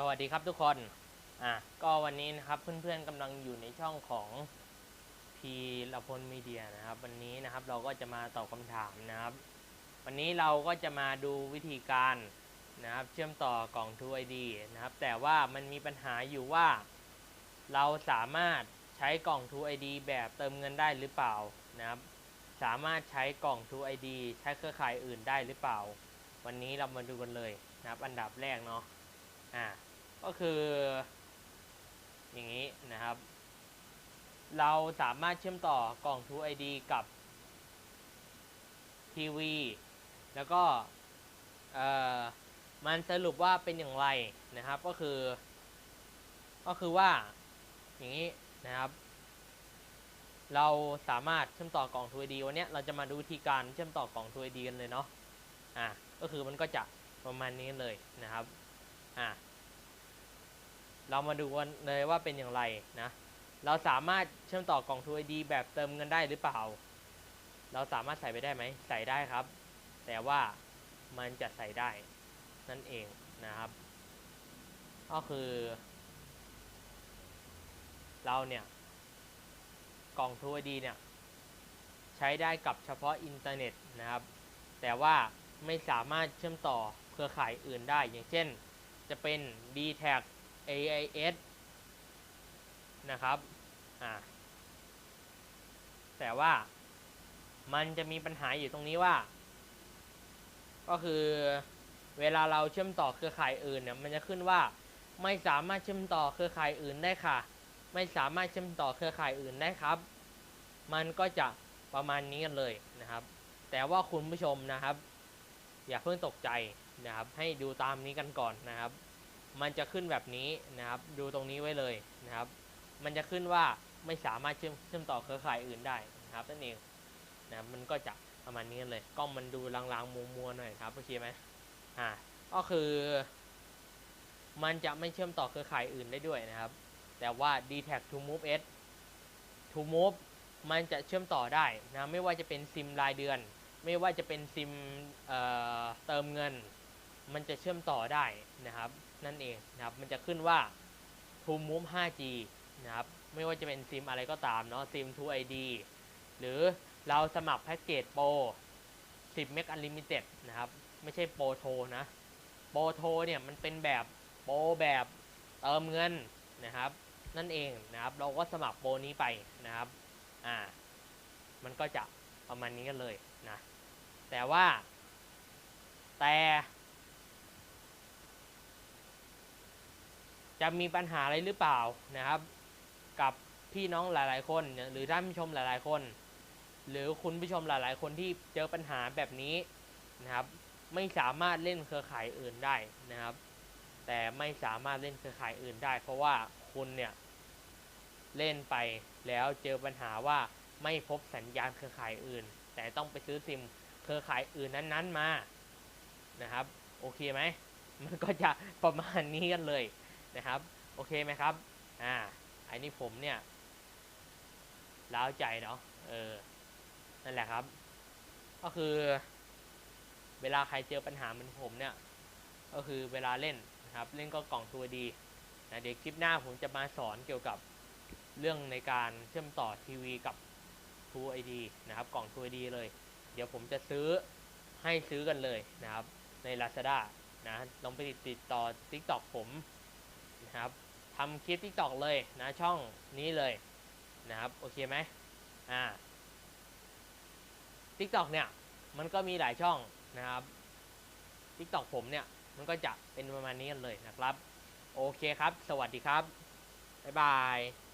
สวัสดีครับทุกคน อะ ก็วันนี้นะครับเพื่อนๆกำลังอยู่ในช่องของพีรพลมีเดียนะครับ วันนี้นะครับเราก็จะมาตอบคำถามนะครับ วันนี้เราก็จะมาดูวิธีการนะครับ เชื่อมต่อกล่อง True ID นะครับ แต่ว่ามันมีปัญหาอยู่ว่า เราสามารถใช้กล่อง True ID แบบเติมเงินได้หรือเปล่านะครับ สามารถใช้กล่อง True ID ใช้เครือข่ายอื่นได้หรือเปล่า วันนี้เรามาดูกันเลยนะครับ อันดับแรกเนาะอ่า ก็คือ อย่างนี้นะครับ เราสามารถเชื่อมต่อกล่อง True ID กับทีวีแล้วก็มันสรุปว่าเป็นอย่างไรนะครับก็คือ ก็คือว่าอย่างนี้นะครับ เราสามารถเชื่อมต่อกล่อง True ID วันเนี้ยเราจะมาดูวิธีการเชื่อมต่อกล่อง True ID กันเลยเนาะอ่าก็คือมันก็จะประมาณนี้เลยนะครับอ่า เรามาดูกันเลยว่าเป็นอย่างไรนะ เราสามารถเชื่อมต่อกล่อง True ID แบบเติมเงินได้หรือเปล่า เราสามารถใส่ไปได้ไหม ใส่ได้ครับ แต่ว่ามันจะใส่ได้นั่นเองนะครับ ก็คือ เราเนี่ย กล่อง True ID เนี่ย ใช้ได้กับเฉพาะอินเทอร์เน็ตนะครับ แต่ว่าไม่สามารถเชื่อมต่อเครือข่ายอื่นได้ อย่างเช่น จะเป็น d t a c AIS นะครับอ่าแต่ว่ามันจะมีปัญหาอยู่ตรงนี้ว่า ก็คือเวลาเราเชื่อมต่อเครือข่ายอื่นเนี่ยมันจะขึ้นว่าไม่สามารถเชื่อมต่อเครือข่ายอื่นได้ค่ะ ไม่สามารถเชื่อมต่อเครือข่ายอื่นได้ครับ มันก็จะประมาณนี้กันเลยนะครับ แต่ว่าคุณผู้ชมนะครับ อย่าเพิ่งตกใจนะครับ ให้ดูตามนี้กันก่อนนะครับ มันจะขึ้นแบบนี้นะครับ ดูตรงนี้ไว้เลยนะครับ มันจะขึ้นว่าไม่สามารถเชื่อมเชื่อมต่อเครือข่ายอื่นได้นะครับนั่นเองนะมันก็จะประมาณนี้เลยกล้องมันดูลางๆมัวๆหน่อยครับโอเคไหมอ่าก็คือ มันจะไม่เชื่อมต่อเครือข่ายอื่นได้ด้วยนะครับ แต่ว่า d t a c to move s to move มันจะเชื่อมต่อได้นะไม่ว่าจะเป็นซิมรายเดือน ไม่ว่าจะเป็นซิมเอ่อเติมเงิน มันจะเชื่อมต่อได้นะครับนั่นเองนะครับมันจะขึ้นว่า To Move 5G นะครับไม่ว่าจะเป็นซิมอะไรก็ตามเนาะซิม True ID หรือเราสมัครแพ็กเกจโปร10เมก Unlimited นะครับไม่ใช่โปรโทรนะโปรโทรเนี่ยมันเป็นแบบโปรแบบเติมเงินนะครับนั่นเองนะครับเราก็สมัครโปรนี้ไปนะครับอ่ามันก็จะประมาณนี้กันเลยนะแต่ว่าแต่ จะมีปัญหาอะไรหรือเปล่านะครับ กับพี่น้องหลาย ๆ คน หรือท่านผู้ชมหลาย ๆ คน หรือคุณผู้ชมหลาย ๆ คนที่เจอปัญหาแบบนี้นะครับ ไม่สามารถเล่นเครือข่ายอื่นได้นะครับ แต่ไม่สามารถเล่นเครือข่ายอื่นได้ เพราะว่าคุณเนี่ยเล่นไปแล้วเจอปัญหาว่าไม่พบสัญญาณเครือข่ายอื่น แต่ต้องไปซื้อซิมเครือข่ายอื่นนั้น ๆ มานะครับ โอเคไหมมันก็จะประมาณนี้กันเลย นะครับโอเคไหมครับอ่าอันนี้ผมเนี่ยล้าวใจเนาะเออนั่นแหละครับ ก็คือ เวลาใครเจอปัญหาเหมือนผมเนี่ย ก็คือเวลาเล่นนะครับ เล่นก็กล่องตัวดีนะเดี๋ยวคลิปหน้าผมจะมาสอนเกี่ยวกับเรื่องในการเชื่อมต่อทีวีกับ True ID นะครับ กล่อง True ID เลย เดี๋ยวผมจะซื้อให้ซื้อกันเลยนะครับ ใน Lazada นะลองไปติดต่อ TikTok ผม นะครับทำคลิปทิกตอกเลยนะช่องนี้เลยนะครับโอเคไหมอ่าทิกตอกเนี่ยมันก็มีหลายช่องนะครับทิกตอกผมเนี่ยมันก็จะเป็นประมาณนี้กันเลยนะครับ โอเคครับ สวัสดีครับ บ๊ายบาย